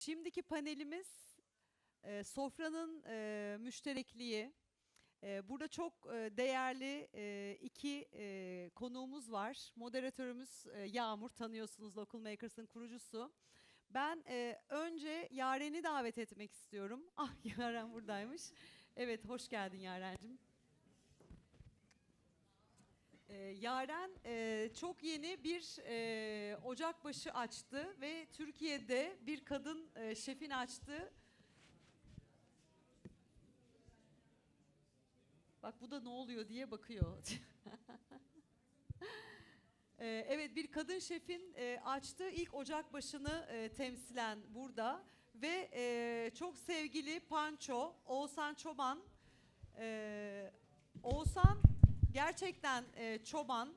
Şimdiki panelimiz e, sofranın e, müşterekliği. E, burada çok e, değerli e, iki e, konuğumuz var. Moderatörümüz e, Yağmur, tanıyorsunuz Local Makers'ın kurucusu. Ben e, önce Yaren'i davet etmek istiyorum. Ah Yaren buradaymış. Evet, hoş geldin Yaren'cim. Ee, Yaren e, çok yeni bir e, ocakbaşı açtı ve Türkiye'de bir kadın e, şefin açtı. Bak bu da ne oluyor diye bakıyor. Evet bir kadın şefin açtığı ilk ocakbaşını e, temsilen burada ve çok sevgili Panço Oğuzhan Çoban. Oğuzhan gerçekten e, çoban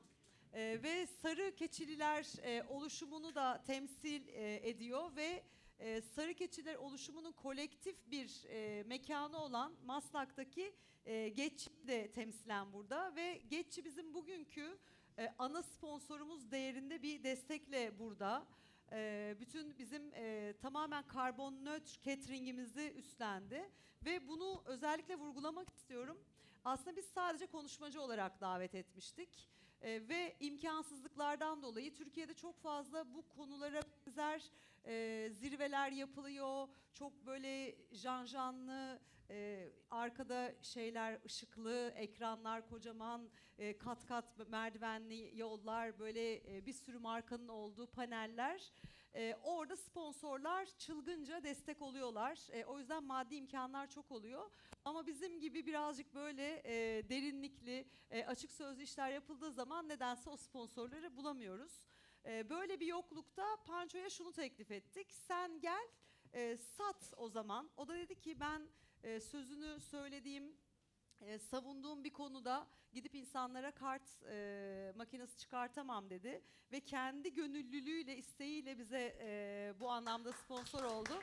e, ve sarı keçililer e, oluşumunu da temsil e, ediyor ve e, sarı keçiler oluşumunun kolektif bir e, mekanı olan Maslak'taki e, Geççi de temsilen burada ve Geççi bizim bugünkü e, ana sponsorumuz değerinde bir destekle burada. E, bütün bizim e, tamamen karbon nötr cateringimizi üstlendi ve bunu özellikle vurgulamak istiyorum. Aslında biz sadece konuşmacı olarak davet etmiştik Ee, ve imkansızlıklardan dolayı Türkiye'de çok fazla bu konulara benzer e, zirveler yapılıyor. Çok böyle janjanlı, e, arkada şeyler ışıklı, ekranlar kocaman, e, kat kat merdivenli yollar, böyle e, bir sürü markanın olduğu paneller. E, orada sponsorlar çılgınca destek oluyorlar. E, o yüzden maddi imkanlar çok oluyor. Ama bizim gibi birazcık böyle e, derinlikli, e, açık sözlü işler yapıldığı zaman nedense o sponsorları bulamıyoruz. E, böyle bir yoklukta Pancho'ya şunu teklif ettik. Sen gel, e, sat o zaman. O da dedi ki ben e, sözünü söylediğim, e, savunduğum bir konuda gidip insanlara kart e, makinesi çıkartamam dedi. Ve kendi gönüllülüğüyle, isteğiyle bize e, bu anlamda sponsor oldu.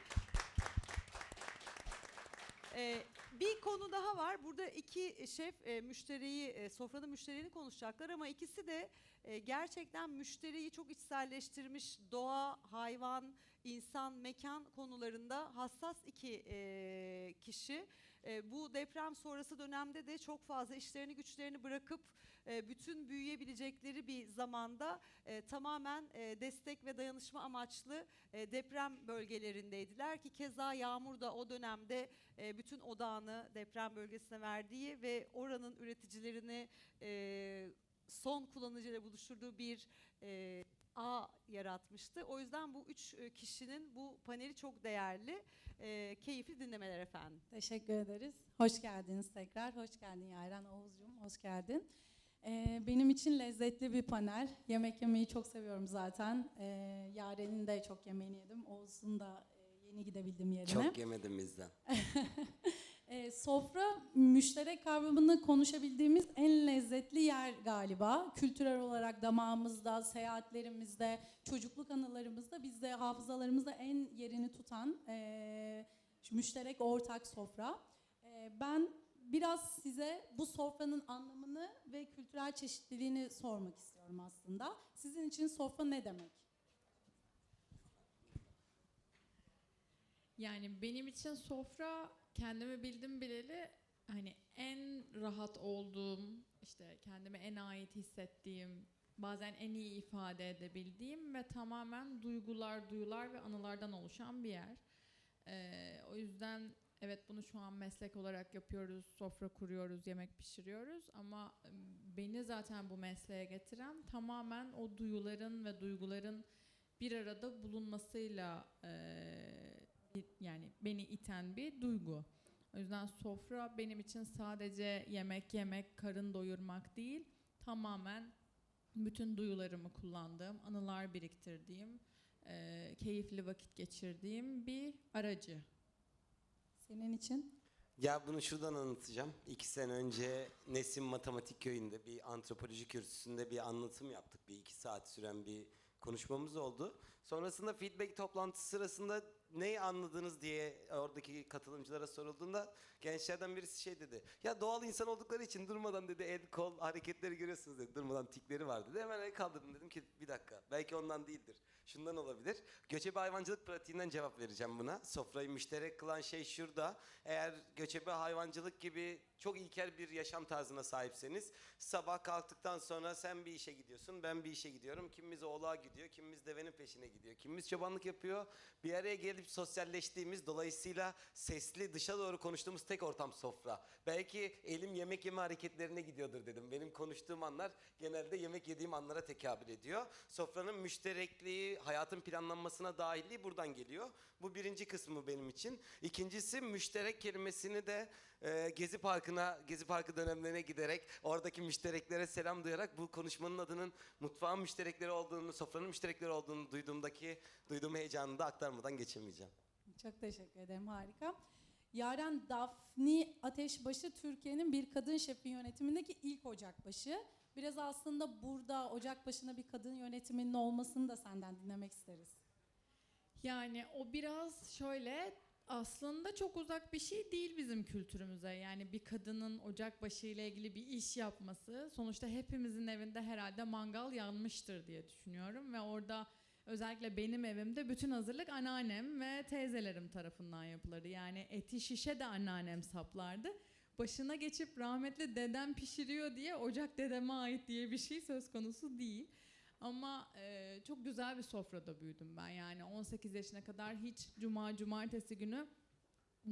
Ee, bir konu daha var. Burada iki şef e, müşteriyi, e, sofranın müşteriini konuşacaklar ama ikisi de e, gerçekten müşteriyi çok içselleştirmiş doğa, hayvan, insan, mekan konularında hassas iki e, kişi. E, bu deprem sonrası dönemde de çok fazla işlerini güçlerini bırakıp e, bütün büyüyebilecekleri bir zamanda e, tamamen e, destek ve dayanışma amaçlı e, deprem bölgelerindeydiler ki keza Yağmur da o dönemde e, bütün odağını deprem bölgesine verdiği ve oranın üreticilerini e, son kullanıcıyla buluşturduğu bir e, ağ yaratmıştı. O yüzden bu üç e, kişinin bu paneli çok değerli. E, keyifli dinlemeler efendim. Teşekkür ederiz. Hoş geldiniz tekrar. Hoş geldin Yaren Oğuzcuğum. Hoş geldin. Ee, benim için lezzetli bir panel. Yemek yemeyi çok seviyorum zaten. Ee, Yaren'in de çok yemeğini yedim. Oğuz'un da e, yeni gidebildim yerine. Çok yemedim bizden. Sofra müşterek kavramını konuşabildiğimiz en lezzetli yer galiba. Kültürel olarak damağımızda, seyahatlerimizde, çocukluk anılarımızda, bizde hafızalarımızda en yerini tutan e, müşterek ortak sofra. E, ben biraz size bu sofranın anlamını ve kültürel çeşitliliğini sormak istiyorum aslında. Sizin için sofra ne demek? Yani benim için sofra kendimi bildim bileli hani en rahat olduğum, işte kendime en ait hissettiğim, bazen en iyi ifade edebildiğim ve tamamen duygular, duyular ve anılardan oluşan bir yer. Ee, o yüzden evet bunu şu an meslek olarak yapıyoruz, sofra kuruyoruz, yemek pişiriyoruz ama beni zaten bu mesleğe getiren tamamen o duyuların ve duyguların bir arada bulunmasıyla eee, yani beni iten bir duygu. O yüzden sofra benim için sadece yemek yemek, karın doyurmak değil, tamamen bütün duyularımı kullandığım, anılar biriktirdiğim, eee, keyifli vakit geçirdiğim bir aracı. Senin için? Ya bunu şuradan anlatacağım. İki sene önce Nesim Matematik Köyü'nde bir antropoloji kürsüsünde bir anlatım yaptık. Bir iki saat süren bir konuşmamız oldu. Sonrasında feedback toplantısı sırasında neyi anladınız diye oradaki katılımcılara sorulduğunda gençlerden birisi şey dedi. Ya doğal insan oldukları için durmadan dedi el kol hareketleri görüyorsunuz dedi. Durmadan tikleri var dedi. Hemen el kaldırdım dedim ki bir dakika belki ondan değildir. Şundan olabilir. Göçebe hayvancılık pratiğinden cevap vereceğim buna. Sofrayı müşterek kılan şey şurada. Eğer göçebe hayvancılık gibi çok ilkel bir yaşam tarzına sahipseniz sabah kalktıktan sonra sen bir işe gidiyorsun, ben bir işe gidiyorum. Kimimiz oğlağa gidiyor, kimimiz devenin peşine gidiyor, kimimiz çobanlık yapıyor. Bir araya gelip sosyalleştiğimiz, dolayısıyla sesli dışa doğru konuştuğumuz tek ortam sofra. Belki elim yemek yeme hareketlerine gidiyordur dedim. Benim konuştuğum anlar genelde yemek yediğim anlara tekabül ediyor. Sofranın müşterekliği, hayatın planlanmasına dahilliği buradan geliyor. Bu birinci kısmı benim için. İkincisi müşterek kelimesini de e, Gezi Parkı'na, Gezi Parkı dönemlerine giderek oradaki müştereklere selam duyarak bu konuşmanın adının mutfağın müşterekleri olduğunu, sofranın müşterekleri olduğunu duyduğumdaki duyduğum heyecanı da aktarmadan geçemeyeceğim. Çok teşekkür ederim harika. Yaren Dafni Ateşbaşı Türkiye'nin bir kadın şefi yönetimindeki ilk ocakbaşı. Biraz aslında burada ocakbaşına bir kadın yönetiminin olmasını da senden dinlemek isteriz. Yani o biraz şöyle aslında çok uzak bir şey değil bizim kültürümüze. Yani bir kadının ocakbaşı ile ilgili bir iş yapması sonuçta hepimizin evinde herhalde mangal yanmıştır diye düşünüyorum ve orada özellikle benim evimde bütün hazırlık anneannem ve teyzelerim tarafından yapılırdı. Yani eti şişe de anneannem saplardı. Başına geçip rahmetli dedem pişiriyor diye ocak dedeme ait diye bir şey söz konusu değil. Ama e, çok güzel bir sofrada büyüdüm ben. Yani 18 yaşına kadar hiç cuma cumartesi günü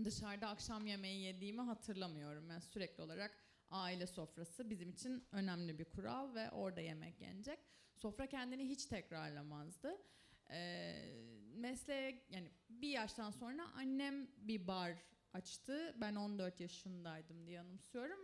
dışarıda akşam yemeği yediğimi hatırlamıyorum. Ben sürekli olarak aile sofrası bizim için önemli bir kural ve orada yemek yenecek. Sofra kendini hiç tekrarlamazdı. E, mesleğe yani bir yaştan sonra annem bir bar açtı. Ben 14 yaşındaydım diye anımsıyorum.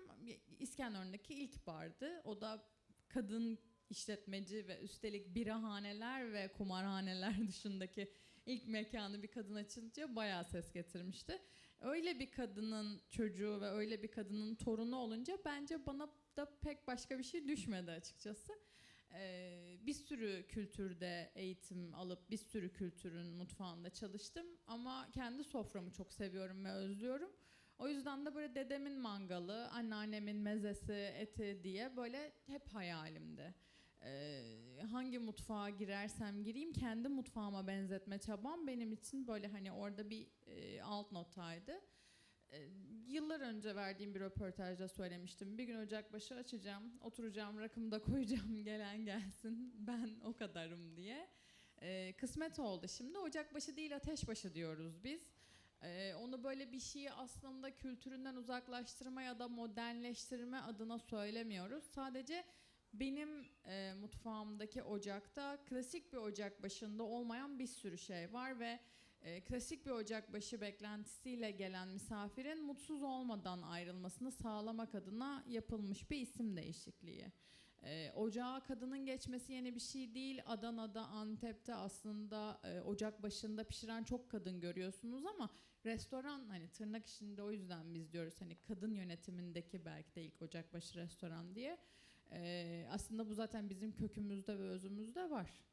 İskenderun'daki ilk bardı. O da kadın işletmeci ve üstelik birahaneler ve kumarhaneler dışındaki ilk mekanı bir kadın açınca bayağı ses getirmişti. Öyle bir kadının çocuğu ve öyle bir kadının torunu olunca bence bana da pek başka bir şey düşmedi açıkçası. Ee, bir sürü kültürde eğitim alıp bir sürü kültürün mutfağında çalıştım ama kendi soframı çok seviyorum ve özlüyorum. O yüzden de böyle dedemin mangalı, anneannemin mezesi, eti diye böyle hep hayalimdi. Hangi mutfağa girersem gireyim kendi mutfağıma benzetme çabam benim için böyle hani orada bir e, alt notaydı. Yıllar önce verdiğim bir röportajda söylemiştim. Bir gün ocakbaşı açacağım, oturacağım, rakımda koyacağım, gelen gelsin, ben o kadarım diye. Kısmet oldu. Şimdi ocakbaşı değil ateşbaşı diyoruz biz. Ee, onu böyle bir şeyi aslında kültüründen uzaklaştırma ya da modernleştirme adına söylemiyoruz. Sadece benim e, mutfağımdaki ocakta klasik bir ocak başında olmayan bir sürü şey var ve e, klasik bir ocak başı beklentisiyle gelen misafirin mutsuz olmadan ayrılmasını sağlamak adına yapılmış bir isim değişikliği. E, ocağa kadının geçmesi yeni bir şey değil. Adana'da, Antep'te aslında e, ocak başında pişiren çok kadın görüyorsunuz ama restoran hani tırnak içinde o yüzden biz diyoruz hani kadın yönetimindeki belki de ilk ocakbaşı restoran diye. E, aslında bu zaten bizim kökümüzde ve özümüzde var.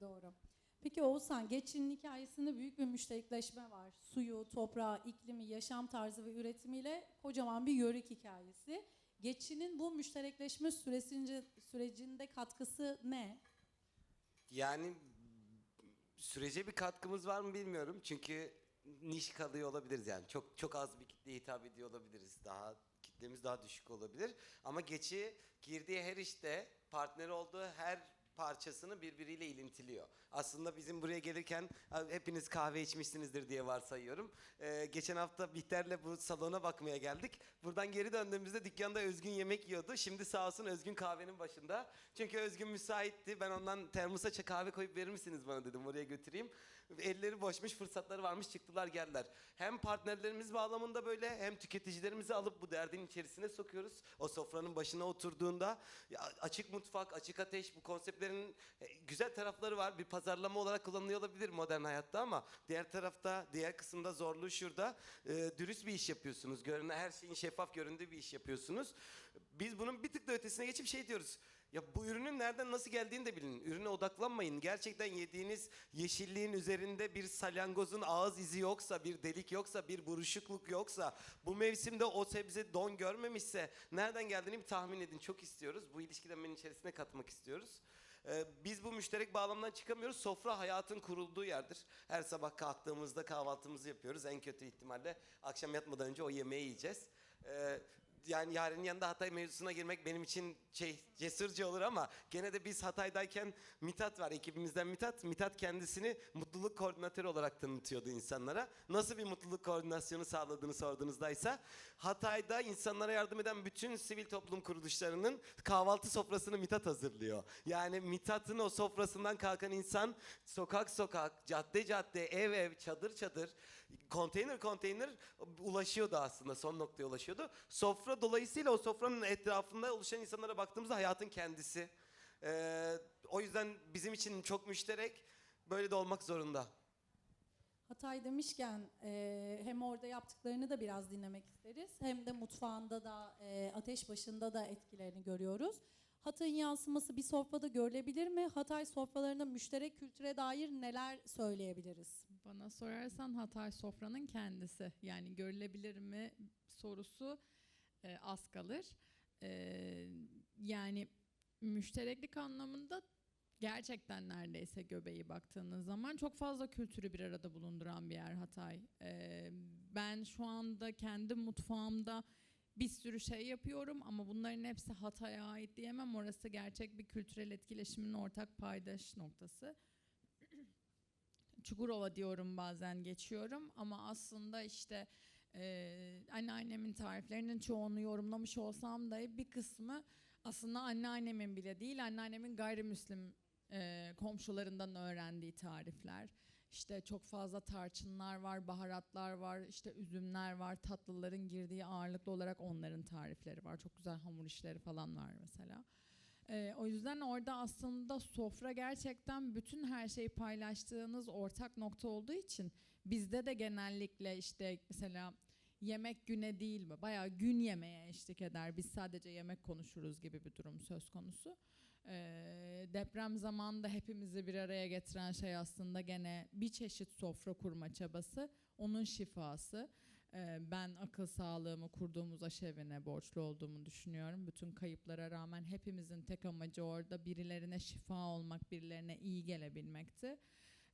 Doğru. Peki Oğuzhan, Geçin'in hikayesinde büyük bir müşterekleşme var. Suyu, toprağı, iklimi, yaşam tarzı ve üretimiyle kocaman bir yörük hikayesi. Geçin'in bu müşterekleşme süresince, sürecinde katkısı ne? Yani sürece bir katkımız var mı bilmiyorum. Çünkü niş kalıyor olabiliriz yani. Çok çok az bir kitleye hitap ediyor olabiliriz. Daha kitlemiz daha düşük olabilir. Ama geçi girdiği her işte partneri olduğu her parçasını birbiriyle ilintiliyor. Aslında bizim buraya gelirken hepiniz kahve içmişsinizdir diye varsayıyorum. Ee, geçen hafta Bihter'le bu salona bakmaya geldik. Buradan geri döndüğümüzde dükkanda Özgün yemek yiyordu. Şimdi sağ olsun Özgün kahvenin başında. Çünkü Özgün müsaitti. Ben ondan termosa çay kahve koyup verir misiniz bana dedim oraya götüreyim. Elleri boşmuş, fırsatları varmış, çıktılar geldiler. Hem partnerlerimiz bağlamında böyle hem tüketicilerimizi alıp bu derdin içerisine sokuyoruz. O sofranın başına oturduğunda açık mutfak, açık ateş bu konseptlerin e, güzel tarafları var. Bir pazarlama olarak kullanılıyor olabilir modern hayatta ama diğer tarafta, diğer kısımda zorluğu şurada. E, dürüst bir iş yapıyorsunuz. Görünen her şeyin şeffaf göründüğü bir iş yapıyorsunuz. Biz bunun bir tık da ötesine geçip şey diyoruz. Ya bu ürünün nereden nasıl geldiğini de bilin. Ürüne odaklanmayın. Gerçekten yediğiniz yeşilliğin üzerinde bir salyangozun ağız izi yoksa, bir delik yoksa, bir buruşukluk yoksa, bu mevsimde o sebze don görmemişse nereden geldiğini bir tahmin edin. Çok istiyoruz. Bu ilişkilenmenin içerisine katmak istiyoruz. Ee, biz bu müşterek bağlamdan çıkamıyoruz. Sofra hayatın kurulduğu yerdir. Her sabah kalktığımızda kahvaltımızı yapıyoruz. En kötü ihtimalle akşam yatmadan önce o yemeği yiyeceğiz. Ee, yani Yaren'in yanında Hatay mevzusuna girmek benim için şey cesurca olur ama gene de biz Hatay'dayken Mithat var ekibimizden Mithat. Mithat kendisini mutluluk koordinatörü olarak tanıtıyordu insanlara. Nasıl bir mutluluk koordinasyonu sağladığını sorduğunuzdaysa Hatay'da insanlara yardım eden bütün sivil toplum kuruluşlarının kahvaltı sofrasını Mithat hazırlıyor. Yani Mithat'ın o sofrasından kalkan insan sokak sokak, cadde cadde, ev ev, çadır çadır, konteyner konteyner ulaşıyordu aslında son noktaya ulaşıyordu. Sofra dolayısıyla o sofranın etrafında oluşan insanlara baktığımızda hayatın kendisi. Ee, o yüzden bizim için çok müşterek böyle de olmak zorunda. Hatay demişken e, hem orada yaptıklarını da biraz dinlemek isteriz. Hem de mutfağında da e, ateş başında da etkilerini görüyoruz. Hatay'ın yansıması bir sofrada görülebilir mi? Hatay sofralarında müşterek kültüre dair neler söyleyebiliriz? Bana sorarsan Hatay sofranın kendisi. Yani görülebilir mi sorusu e, az kalır. E, yani müştereklik anlamında gerçekten neredeyse göbeği baktığınız zaman çok fazla kültürü bir arada bulunduran bir yer Hatay. E, ben şu anda kendi mutfağımda bir sürü şey yapıyorum ama bunların hepsi Hatay'a ait diyemem. Orası gerçek bir kültürel etkileşimin ortak paydaş noktası. Çukurova diyorum bazen geçiyorum ama aslında işte e, anneannemin tariflerinin çoğunu yorumlamış olsam da bir kısmı aslında anneannemin bile değil anneannemin gayrimüslim e, komşularından öğrendiği tarifler. İşte çok fazla tarçınlar var, baharatlar var, işte üzümler var, tatlıların girdiği ağırlıklı olarak onların tarifleri var. Çok güzel hamur işleri falan var mesela. Ee, o yüzden orada aslında sofra gerçekten bütün her şeyi paylaştığınız ortak nokta olduğu için bizde de genellikle işte mesela yemek güne değil mi? Bayağı gün yemeğe eşlik eder. Biz sadece yemek konuşuruz gibi bir durum söz konusu. Ee, deprem zamanında hepimizi bir araya getiren şey aslında gene bir çeşit sofra kurma çabası, onun şifası. Ee, ben akıl sağlığımı kurduğumuz aşevine borçlu olduğumu düşünüyorum. Bütün kayıplara rağmen hepimizin tek amacı orada birilerine şifa olmak, birilerine iyi gelebilmekti.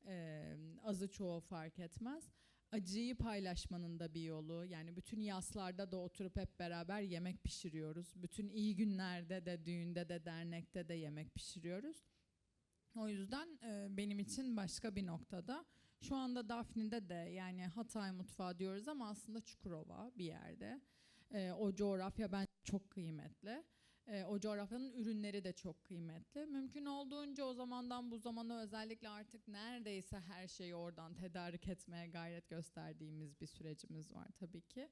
Ee, azı çoğu fark etmez. Acıyı paylaşmanın da bir yolu. Yani bütün yaslarda da oturup hep beraber yemek pişiriyoruz. Bütün iyi günlerde de, düğünde de, dernekte de yemek pişiriyoruz. O yüzden e, benim için başka bir noktada. Şu anda Dafni'de de yani Hatay mutfağı diyoruz ama aslında Çukurova bir yerde. E, o coğrafya ben çok kıymetli. E, o coğrafyanın ürünleri de çok kıymetli. Mümkün olduğunca o zamandan bu zamana özellikle artık neredeyse her şeyi oradan tedarik etmeye gayret gösterdiğimiz bir sürecimiz var tabii ki.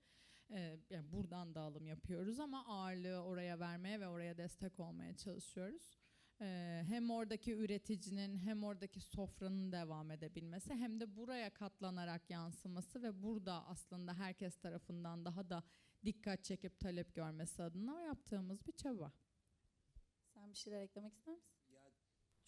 E, yani buradan da alım yapıyoruz ama ağırlığı oraya vermeye ve oraya destek olmaya çalışıyoruz. Ee, hem oradaki üreticinin hem oradaki sofranın devam edebilmesi hem de buraya katlanarak yansıması ve burada aslında herkes tarafından daha da dikkat çekip talep görmesi adına yaptığımız bir çaba. Sen bir şeyler eklemek ister misin?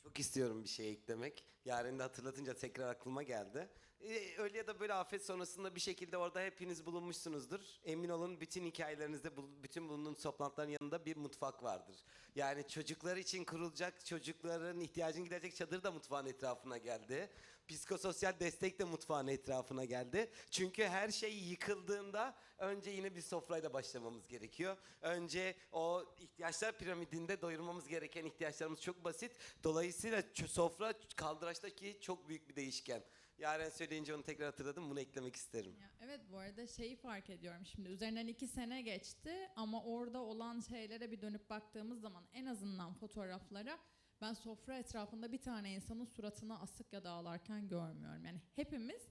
Çok istiyorum bir şey eklemek. Yarın da hatırlatınca tekrar aklıma geldi. Ee, öyle ya da böyle afet sonrasında bir şekilde orada hepiniz bulunmuşsunuzdur. Emin olun bütün hikayelerinizde, bütün bulunduğunuz toplantıların yanında bir mutfak vardır. Yani çocuklar için kurulacak, çocukların ihtiyacını giderecek çadır da mutfağın etrafına geldi. Psikososyal destek de mutfağın etrafına geldi. Çünkü her şey yıkıldığında önce yine bir sofrayla başlamamız gerekiyor. Önce o ihtiyaçlar piramidinde doyurmamız gereken ihtiyaçlarımız çok basit. Dolayısıyla ç- sofra kaldıraçtaki çok büyük bir değişken. Yaren söyleyince onu tekrar hatırladım. Bunu eklemek isterim. Ya evet bu arada şeyi fark ediyorum şimdi üzerinden iki sene geçti ama orada olan şeylere bir dönüp baktığımız zaman en azından fotoğraflara ben sofra etrafında bir tane insanın suratını asık ya da ağlarken görmüyorum. Yani hepimiz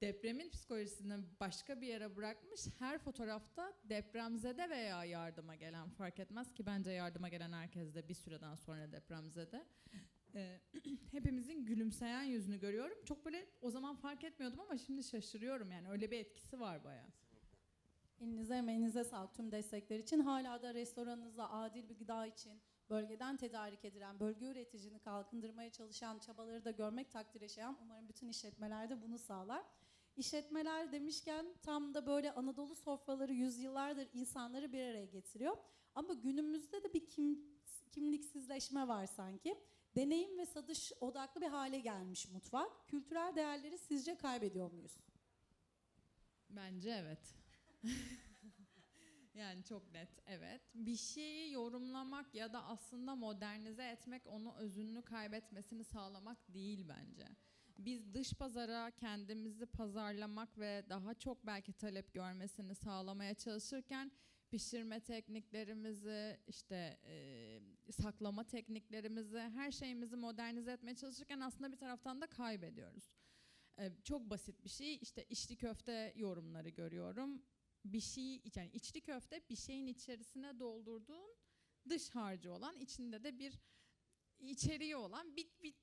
depremin psikolojisini başka bir yere bırakmış her fotoğrafta depremzede veya yardıma gelen fark etmez ki bence yardıma gelen herkes de bir süreden sonra depremzede. Ee, hepimizin gülümseyen yüzünü görüyorum. Çok böyle o zaman fark etmiyordum ama şimdi şaşırıyorum yani öyle bir etkisi var bayağı. Elinize emeğinize sağlık tüm destekler için. Hala da restoranınızda adil bir gıda için bölgeden tedarik edilen, bölge üreticini kalkındırmaya çalışan çabaları da görmek takdire şayan. Umarım bütün işletmeler de bunu sağlar. İşletmeler demişken tam da böyle Anadolu sofraları yüzyıllardır insanları bir araya getiriyor. Ama günümüzde de bir kim, kimliksizleşme var sanki. Deneyim ve satış odaklı bir hale gelmiş mutfak. Kültürel değerleri sizce kaybediyor muyuz? Bence evet. yani çok net evet. Bir şeyi yorumlamak ya da aslında modernize etmek onu özünü kaybetmesini sağlamak değil bence. Biz dış pazara kendimizi pazarlamak ve daha çok belki talep görmesini sağlamaya çalışırken pişirme tekniklerimizi, işte saklama tekniklerimizi, her şeyimizi modernize etmeye çalışırken aslında bir taraftan da kaybediyoruz. E, çok basit bir şey. İşte içli köfte yorumları görüyorum. Bir şey yani içli köfte bir şeyin içerisine doldurduğun dış harcı olan içinde de bir içeriği olan bir, bir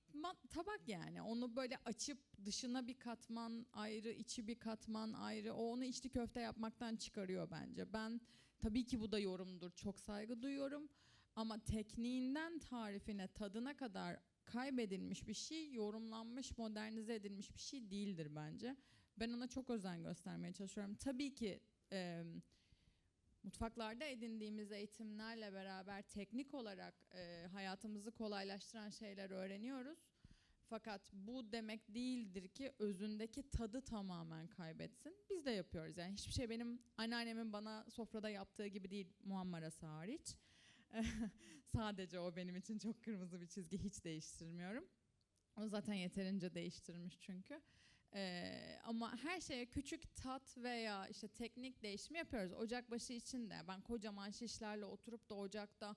tabak yani. Onu böyle açıp dışına bir katman ayrı, içi bir katman ayrı. O onu içli köfte yapmaktan çıkarıyor bence. Ben tabii ki bu da yorumdur. Çok saygı duyuyorum. Ama tekniğinden tarifine, tadına kadar kaybedilmiş bir şey, yorumlanmış, modernize edilmiş bir şey değildir bence. Ben ona çok özen göstermeye çalışıyorum. Tabii ki e, mutfaklarda edindiğimiz eğitimlerle beraber teknik olarak e, hayatımızı kolaylaştıran şeyler öğreniyoruz. Fakat bu demek değildir ki özündeki tadı tamamen kaybetsin. Biz de yapıyoruz yani hiçbir şey benim anneannemin bana sofrada yaptığı gibi değil muammarası hariç. Sadece o benim için çok kırmızı bir çizgi hiç değiştirmiyorum. O zaten yeterince değiştirmiş çünkü. Ee, ama her şeye küçük tat veya işte teknik değişimi yapıyoruz. Ocakbaşı için de ben kocaman şişlerle oturup da ocakta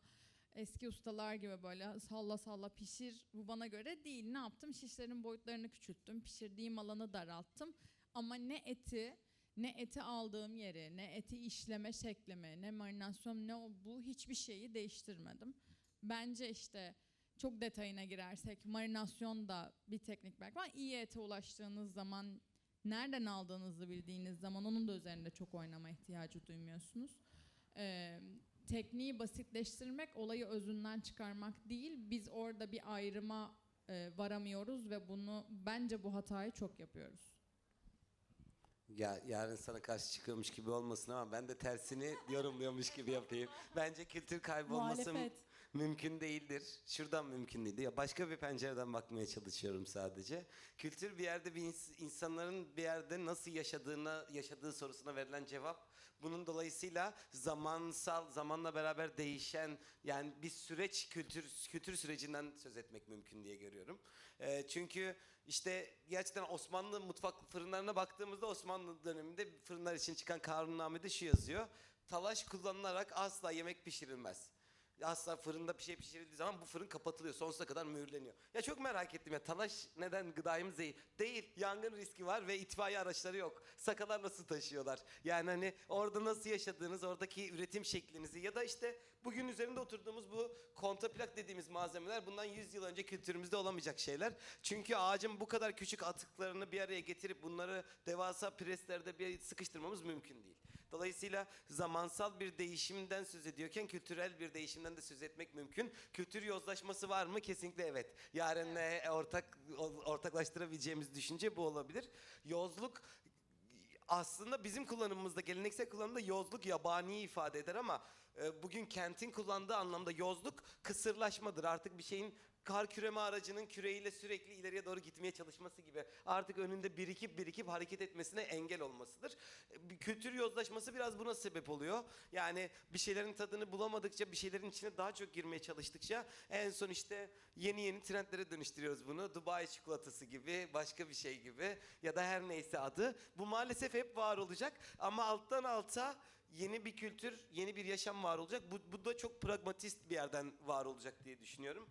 eski ustalar gibi böyle salla salla pişir bu bana göre değil. Ne yaptım? Şişlerin boyutlarını küçülttüm. Pişirdiğim alanı daralttım. Ama ne eti ne eti aldığım yeri, ne eti işleme şeklimi, ne marinasyon, ne o bu hiçbir şeyi değiştirmedim. Bence işte çok detayına girersek marinasyon da bir teknik belki ama iyi ete ulaştığınız zaman nereden aldığınızı bildiğiniz zaman onun da üzerinde çok oynama ihtiyacı duymuyorsunuz. Ee, tekniği basitleştirmek olayı özünden çıkarmak değil biz orada bir ayrıma e, varamıyoruz ve bunu bence bu hatayı çok yapıyoruz. Ya yarın sana karşı çıkıyormuş gibi olmasın ama ben de tersini yorumluyormuş gibi yapayım. Bence kültür kaybolması Muhalefet. Mümkün değildir. Şuradan mümkün değildir. Ya başka bir pencereden bakmaya çalışıyorum sadece. Kültür bir yerde bir ins- insanların bir yerde nasıl yaşadığına yaşadığı sorusuna verilen cevap. Bunun dolayısıyla zamansal, zamanla beraber değişen yani bir süreç kültür kültür sürecinden söz etmek mümkün diye görüyorum. Ee, çünkü işte gerçekten Osmanlı mutfak fırınlarına baktığımızda Osmanlı döneminde fırınlar için çıkan kanunnamede şu yazıyor. Talaş kullanılarak asla yemek pişirilmez. Asla fırında bir şey pişirildiği zaman bu fırın kapatılıyor. Sonsuza kadar mühürleniyor. Ya çok merak ettim ya talaş neden gıdayımız değil? Değil. Yangın riski var ve itfaiye araçları yok. Sakalar nasıl taşıyorlar? Yani hani orada nasıl yaşadığınız, oradaki üretim şeklinizi ya da işte bugün üzerinde oturduğumuz bu kontaplak dediğimiz malzemeler bundan 100 yıl önce kültürümüzde olamayacak şeyler. Çünkü ağacın bu kadar küçük atıklarını bir araya getirip bunları devasa preslerde bir sıkıştırmamız mümkün değil. Dolayısıyla zamansal bir değişimden söz ediyorken kültürel bir değişimden de söz etmek mümkün. Kültür yozlaşması var mı? Kesinlikle evet. Yarınla ortak ortaklaştırabileceğimiz düşünce bu olabilir. Yozluk aslında bizim kullanımımızda, geleneksel kullanımda yozluk yabani ifade eder ama e, bugün kentin kullandığı anlamda yozluk kısırlaşmadır. Artık bir şeyin kar küreme aracının küreğiyle sürekli ileriye doğru gitmeye çalışması gibi artık önünde birikip birikip hareket etmesine engel olmasıdır. E, Kültür yozlaşması biraz buna sebep oluyor. Yani bir şeylerin tadını bulamadıkça, bir şeylerin içine daha çok girmeye çalıştıkça en son işte yeni yeni trendlere dönüştürüyoruz bunu. Dubai çikolatası gibi, başka bir şey gibi ya da her neyse adı. Bu maalesef hep var olacak ama alttan alta yeni bir kültür, yeni bir yaşam var olacak. Bu, bu da çok pragmatist bir yerden var olacak diye düşünüyorum.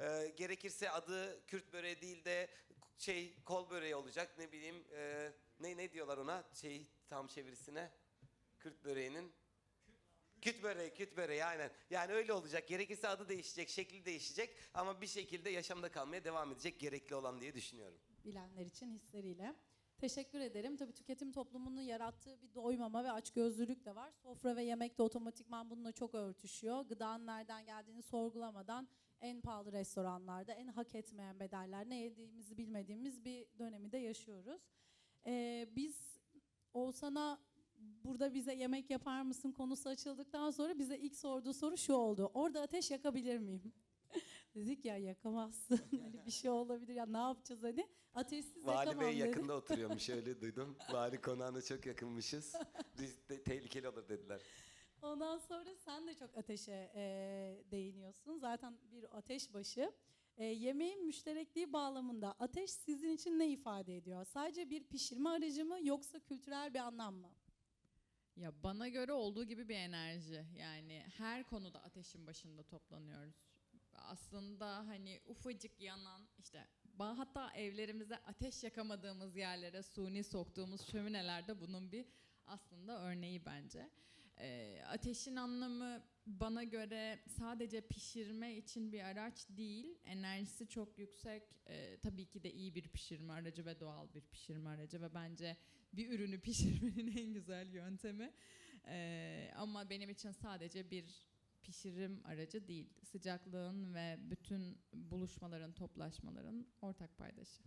Ee, gerekirse adı Kürt böreği değil de şey kol böreği olacak. Ne bileyim e, ne ne diyorlar ona? Şey tam çevirisine Kürt böreğinin Küt böreği, küt böreği aynen. Yani öyle olacak. Gerekirse adı değişecek, şekli değişecek ama bir şekilde yaşamda kalmaya devam edecek gerekli olan diye düşünüyorum. bilenler için hisleriyle. Teşekkür ederim. Tabii tüketim toplumunun yarattığı bir doymama ve açgözlülük de var. Sofra ve yemek de otomatikman bununla çok örtüşüyor. Gıdanın nereden geldiğini sorgulamadan en pahalı restoranlarda, en hak etmeyen bedeller, ne yediğimizi bilmediğimiz bir dönemi de yaşıyoruz. Ee, biz Oğuzhan'a burada bize yemek yapar mısın konusu açıldıktan sonra bize ilk sorduğu soru şu oldu. Orada ateş yakabilir miyim? Dedik ya yakamazsın. hani bir şey olabilir ya ne yapacağız hani? Ateşsiz Vali yakamam Bey dedi. yakında oturuyormuş öyle duydum. Vali konağına çok yakınmışız. Risk de- tehlikeli olur dediler. Ondan sonra sen de çok ateşe e, değiniyorsun. Zaten bir ateş başı. E, yemeğin müşterekliği bağlamında ateş sizin için ne ifade ediyor? Sadece bir pişirme aracı mı yoksa kültürel bir anlam mı? Ya bana göre olduğu gibi bir enerji. Yani her konuda ateşin başında toplanıyoruz. Aslında hani ufacık yanan işte hatta evlerimize ateş yakamadığımız yerlere suni soktuğumuz şöminelerde bunun bir aslında örneği bence. Ee, ateşin anlamı bana göre sadece pişirme için bir araç değil, enerjisi çok yüksek. Ee, tabii ki de iyi bir pişirme aracı ve doğal bir pişirme aracı ve bence bir ürünü pişirmenin en güzel yöntemi. Ee, ama benim için sadece bir pişirim aracı değil. Sıcaklığın ve bütün buluşmaların, toplaşmaların ortak paydaşı.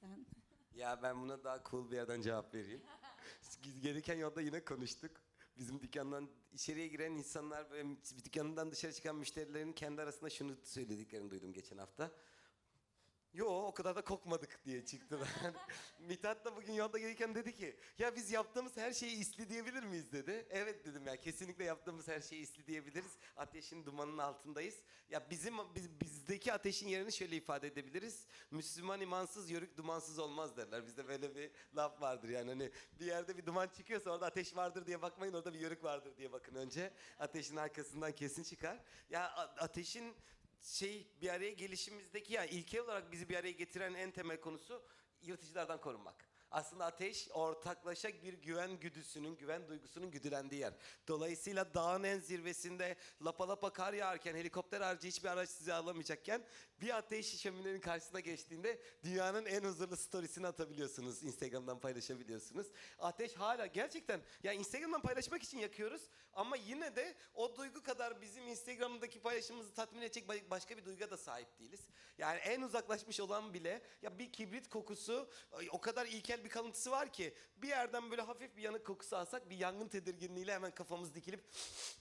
Sen Ya ben buna daha cool bir yerden cevap vereyim. Gelirken yolda yine konuştuk. Bizim dükkandan içeriye giren insanlar ve dükkanından dışarı çıkan müşterilerin kendi arasında şunu söylediklerini duydum geçen hafta. Yo o kadar da kokmadık diye çıktılar. Mithat da bugün yolda gelirken dedi ki ya biz yaptığımız her şeyi isli diyebilir miyiz dedi. Evet dedim ya kesinlikle yaptığımız her şeyi isli diyebiliriz. Ateşin dumanının altındayız. Ya bizim biz, bizdeki ateşin yerini şöyle ifade edebiliriz. Müslüman imansız yörük dumansız olmaz derler. Bizde böyle bir laf vardır yani hani bir yerde bir duman çıkıyorsa orada ateş vardır diye bakmayın orada bir yörük vardır diye bakın önce. Ateşin arkasından kesin çıkar. Ya ateşin şey bir araya gelişimizdeki yani ilkel olarak bizi bir araya getiren en temel konusu yırtıcılardan korunmak. Aslında ateş ortaklaşa bir güven güdüsünün, güven duygusunun güdülendiği yer. Dolayısıyla dağın en zirvesinde lapa lapa kar yağarken, helikopter harici hiçbir araç sizi alamayacakken bir ateş şöminenin karşısına geçtiğinde dünyanın en huzurlu storiesini atabiliyorsunuz. Instagram'dan paylaşabiliyorsunuz. Ateş hala gerçekten ya Instagram'dan paylaşmak için yakıyoruz ama yine de o duygu kadar bizim Instagram'daki paylaşımımızı tatmin edecek ba- başka bir duyguya da sahip değiliz. Yani en uzaklaşmış olan bile ya bir kibrit kokusu o kadar ilkel bir kalıntısı var ki bir yerden böyle hafif bir yanık kokusu alsak bir yangın tedirginliğiyle hemen kafamız dikilip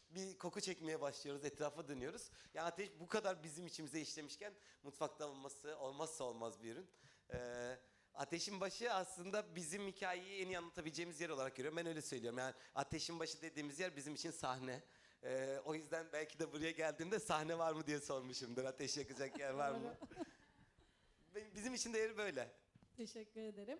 bir koku çekmeye başlıyoruz, etrafa dönüyoruz. Ya ateş bu kadar bizim içimize işlemişken mutfakta olması olmazsa olmaz bir ürün. Ee, Ateşin başı aslında bizim hikayeyi en iyi anlatabileceğimiz yer olarak görüyorum. Ben öyle söylüyorum. Yani ateşin başı dediğimiz yer bizim için sahne. Ee, o yüzden belki de buraya geldiğimde sahne var mı diye sormuşumdur. Ateş yakacak yer var mı? Bizim için değeri böyle. Teşekkür ederim.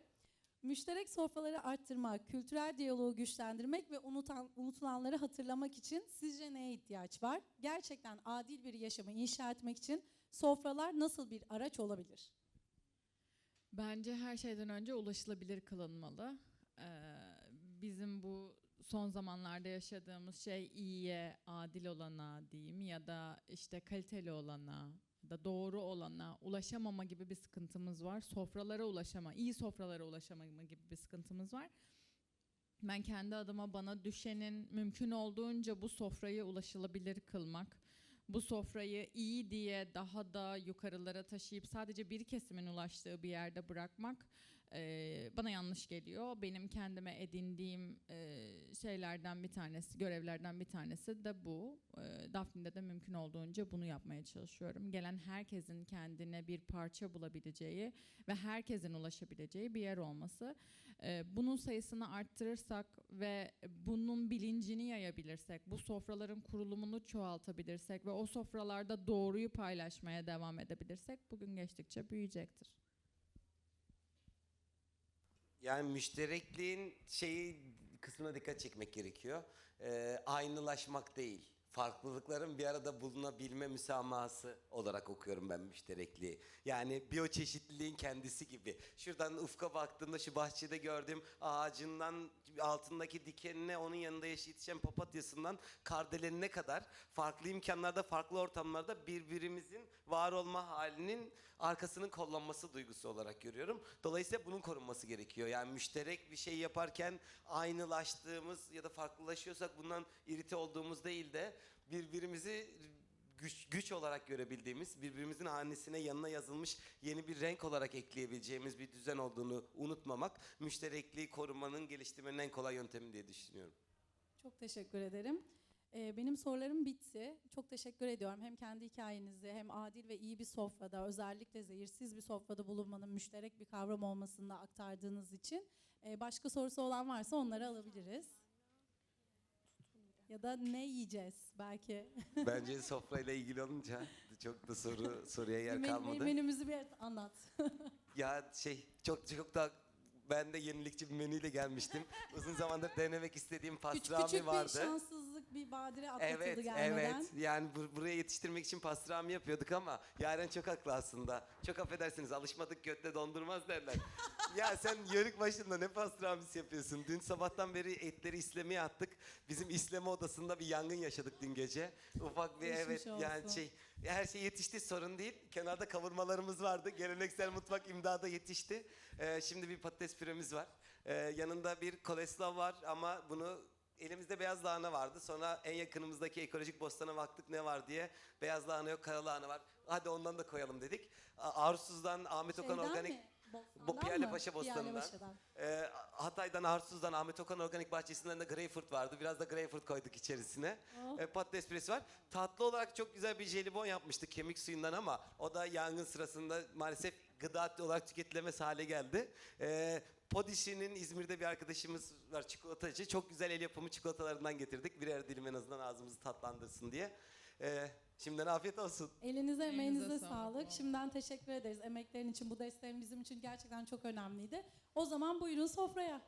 Müşterek sofraları arttırmak, kültürel diyaloğu güçlendirmek ve unutan, unutulanları hatırlamak için sizce neye ihtiyaç var? Gerçekten adil bir yaşamı inşa etmek için sofralar nasıl bir araç olabilir? Bence her şeyden önce ulaşılabilir kılınmalı. Ee, bizim bu son zamanlarda yaşadığımız şey iyiye, adil olana diyeyim ya da işte kaliteli olana da doğru olana ulaşamama gibi bir sıkıntımız var. Sofralara ulaşama, iyi sofralara ulaşamama gibi bir sıkıntımız var. Ben kendi adıma bana düşenin mümkün olduğunca bu sofrayı ulaşılabilir kılmak, bu sofrayı iyi diye daha da yukarılara taşıyıp sadece bir kesimin ulaştığı bir yerde bırakmak eee, bana yanlış geliyor. Benim kendime edindiğim eee, şeylerden bir tanesi, görevlerden bir tanesi de bu. Eee Daphne'de de mümkün olduğunca bunu yapmaya çalışıyorum. Gelen herkesin kendine bir parça bulabileceği ve herkesin ulaşabileceği bir yer olması. Eee, bunun sayısını arttırırsak ve bunun bilincini yayabilirsek, bu sofraların kurulumunu çoğaltabilirsek ve o sofralarda doğruyu paylaşmaya devam edebilirsek bugün geçtikçe büyüyecektir. Yani müşterekliğin şeyi kısmına dikkat çekmek gerekiyor. Ee, aynılaşmak değil. Farklılıkların bir arada bulunabilme müsamahası olarak okuyorum ben müşterekliği. Yani biyoçeşitliliğin kendisi gibi. Şuradan ufka baktığımda şu bahçede gördüğüm ağacından altındaki dikenine onun yanında yetişen papatyasından kardelenine kadar farklı imkanlarda, farklı ortamlarda birbirimizin var olma halinin arkasının kollanması duygusu olarak görüyorum. Dolayısıyla bunun korunması gerekiyor. Yani müşterek bir şey yaparken aynılaştığımız ya da farklılaşıyorsak bundan irite olduğumuz değil de birbirimizi güç, güç olarak görebildiğimiz, birbirimizin hanesine yanına yazılmış yeni bir renk olarak ekleyebileceğimiz bir düzen olduğunu unutmamak, müşterekliği korumanın geliştirmenin en kolay yöntemi diye düşünüyorum. Çok teşekkür ederim. Ee, benim sorularım bitti. Çok teşekkür ediyorum. Hem kendi hikayenizi hem adil ve iyi bir sofrada, özellikle zehirsiz bir sofrada bulunmanın müşterek bir kavram olmasını da aktardığınız için. Ee, başka sorusu olan varsa onları alabiliriz. Ya da ne yiyeceğiz belki. Bence sofrayla ilgili olunca çok da soru soruya yer Men- kalmadı. menümüzü bir anlat. Ya şey çok çok da ben de yenilikçi bir menüyle gelmiştim. Uzun zamandır denemek istediğim pastrami küçük bir vardı. şanssızlık, bir badire atlatıldı Evet, gelmeden. evet. Yani bu- buraya yetiştirmek için pastrami yapıyorduk ama Yaren çok haklı aslında. Çok affedersiniz alışmadık götle dondurmaz derler. ya sen yörük başında ne pastramisi yapıyorsun? Dün sabahtan beri etleri islemeye attık. Bizim isleme odasında bir yangın yaşadık dün gece. Ufak bir Geçmiş evet yani olsun. şey her şey yetişti sorun değil. Kenarda kavurmalarımız vardı. Geleneksel mutfak imdada yetişti. Ee, şimdi bir patates püremiz var. Ee, yanında bir koleslav var ama bunu elimizde beyaz lahana vardı. Sonra en yakınımızdaki ekolojik bostana baktık ne var diye. Beyaz lahana yok, kara lahana var. Hadi ondan da koyalım dedik. A- Arsuz'dan Ahmet Okan Şeyden Organik mi? Bostan'dan Bu Piyale mı? Paşa Bostanı'ndan. Piyale Paşa'dan. ee, Hatay'dan Arsuz'dan Ahmet Okan Organik Bahçesi'nden de greyfurt vardı. Biraz da greyfurt koyduk içerisine. Oh. Ee, patates püresi var. Tatlı olarak çok güzel bir jelibon yapmıştık kemik suyundan ama o da yangın sırasında maalesef gıda olarak tüketilemez hale geldi. Ee, Podişi'nin İzmir'de bir arkadaşımız var çikolatacı. Çok güzel el yapımı çikolatalarından getirdik. Birer dilim en azından ağzımızı tatlandırsın diye. Ee, şimdiden afiyet olsun. Elinize emeğinize sağlık. sağlık. Şimdiden teşekkür ederiz. Emeklerin için bu desteğin bizim için gerçekten çok önemliydi. O zaman buyurun sofraya.